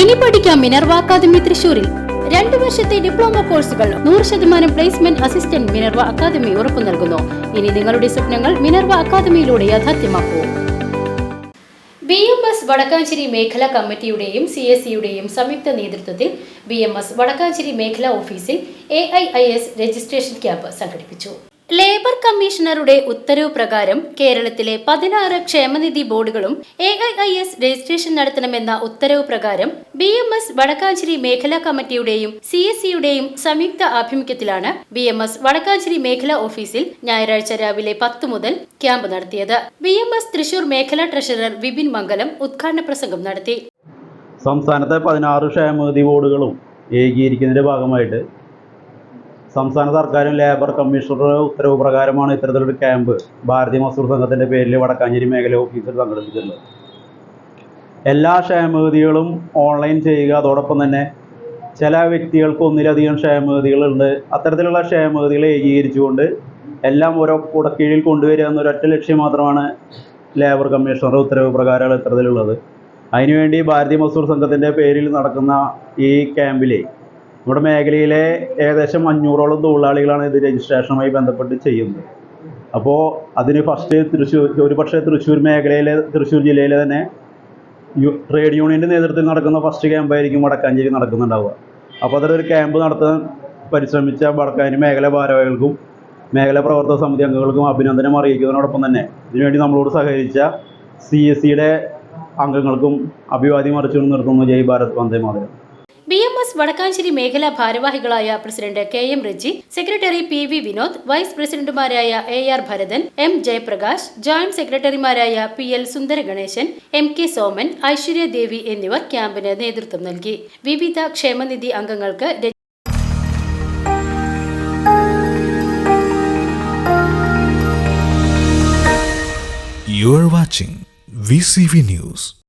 ഇനി പഠിക്കാം Minerva academy തൃശൂരിൽ രണ്ടു വർഷത്തെ ഡിപ്ലോമ കോഴ്സുകൾ നൂറ് ശതമാനം പ്ലേസ്മെന്റ് അസിസ്റ്റന്റ് മിനർവ അക്കാദമി ഉറപ്പു നൽകുന്നു. ഇനി നിങ്ങളുടെ സ്വപ്നങ്ങൾ മിനർവ അക്കാദമിയിലൂടെ യാഥാർത്ഥ്യമാക്കൂ. ബി എം എസ് വടക്കാഞ്ചേരി മേഖലാ കമ്മിറ്റിയുടെയും സി എസ് സിയുടെയും സംയുക്ത നേതൃത്വത്തിൽ ബി എം എസ് വടക്കാഞ്ചേരി മേഖലാ ഓഫീസിൽ A I I S registration camp സംഘടിപ്പിച്ചു. ലേബർ കമ്മീഷണറുടെ ഉത്തരവ് പ്രകാരം കേരളത്തിലെ പതിനാറ് ക്ഷേമനിധി ബോർഡുകളും A I I S registration നടത്തണമെന്ന ഉത്തരവ് പ്രകാരം ബി എം എസ് വടക്കാഞ്ചേരി മേഖലാ കമ്മിറ്റിയുടെയും സി എസ് സിയുടെയും സംയുക്ത ആഭിമുഖ്യത്തിലാണ് ബി എം എസ് വടക്കാഞ്ചേരി മേഖലാ ഓഫീസിൽ ഞായറാഴ്ച രാവിലെ പത്ത് മുതൽ ക്യാമ്പ് നടത്തിയത്. ബി എം എസ് തൃശൂർ മേഖലാ ട്രഷറർ വിപിൻ മംഗലം ഉദ്ഘാടന പ്രസംഗം നടത്തി. സംസ്ഥാനത്തെ പതിനാറ് ക്ഷേമനിധി ബോർഡുകളും ഏകീകരിക്കുന്നതിന്റെ ഭാഗമായിട്ട് സംസ്ഥാന സർക്കാരും ലേബർ കമ്മീഷണറുടെ ഉത്തരവ് പ്രകാരമാണ് ഇത്തരത്തിലൊരു ക്യാമ്പ് ഭാരതീയ മസൂർ സംഘത്തിന്റെ പേരിൽ വടക്കാഞ്ചേരി മേഖല ഓഫീസിൽ സംഘടിപ്പിച്ചിട്ടുള്ളത്. എല്ലാ ക്ഷേമനിധികളും ഓൺലൈൻ ചെയ്യുക അതോടൊപ്പം തന്നെ ചില വ്യക്തികൾക്ക് ഒന്നിലധികം ക്ഷേമനിധികളുണ്ട്. അത്തരത്തിലുള്ള ക്ഷേമനിധികളെ ഏകീകരിച്ചുകൊണ്ട് എല്ലാം ഓരോ കുടക്കീഴിൽ കൊണ്ടുവരിക എന്നൊരൊറ്റ ലക്ഷ്യം മാത്രമാണ് ലേബർ കമ്മീഷണറുടെ ഉത്തരവ് പ്രകാരമാണ് ഇത്തരത്തിലുള്ളത്. അതിനുവേണ്ടി ഭാരതീയ മസൂർ സംഘത്തിന്റെ പേരിൽ നടക്കുന്ന ഈ ക്യാമ്പിലെ നമ്മുടെ മേഖലയിലെ ഏകദേശം അഞ്ഞൂറോളം തൊഴിലാളികളാണ് ഇത് രജിസ്ട്രേഷനുമായി ബന്ധപ്പെട്ട് ചെയ്യുന്നത്. അപ്പോൾ അതിന് ഫസ്റ്റ് തൃശ്ശൂർ ഒരുപക്ഷെ തൃശ്ശൂർ മേഖലയിലെ തൃശ്ശൂർ ജില്ലയിലെ തന്നെ യു ട്രേഡ് യൂണിയന്റെ നേതൃത്വത്തിൽ നടക്കുന്ന ഫസ്റ്റ് ക്യാമ്പായിരിക്കും വടക്കാഞ്ചേരി നടക്കുന്നുണ്ടാവുക. അപ്പോൾ അതൊരു ക്യാമ്പ് നടത്താൻ പരിശ്രമിച്ച വടക്കാഞ്ചേരി മേഖല ഭാരവാഹികൾക്കും മേഖല പ്രവർത്തക സമിതി അംഗങ്ങൾക്കും അഭിനന്ദനം അറിയിക്കുന്നതിനോടൊപ്പം തന്നെ ഇതിനുവേണ്ടി നമ്മളോട് സഹകരിച്ച സി എസ് സിയുടെ അംഗങ്ങൾക്കും അഭിവാദ്യം അർച്ചുകൊണ്ട് നിർത്തുന്നു. ജയ് Bharat Vande Mataram. B M S Vadakkanchery മേഖലാ ഭാരവാഹികളായ president K M Reji secretary P V Vinod vice പ്രസിഡന്റുമാരായ A R Bharathan M Jayaprakash joint സെക്രട്ടറിമാരായ P L Sundara Ganeshan M K Soman Aishwarya Devi എന്നിവർ ക്യാമ്പിന് നേതൃത്വം നൽകി വിവിധ ക്ഷേമനിധി അംഗങ്ങൾക്ക് You are watching VCV News.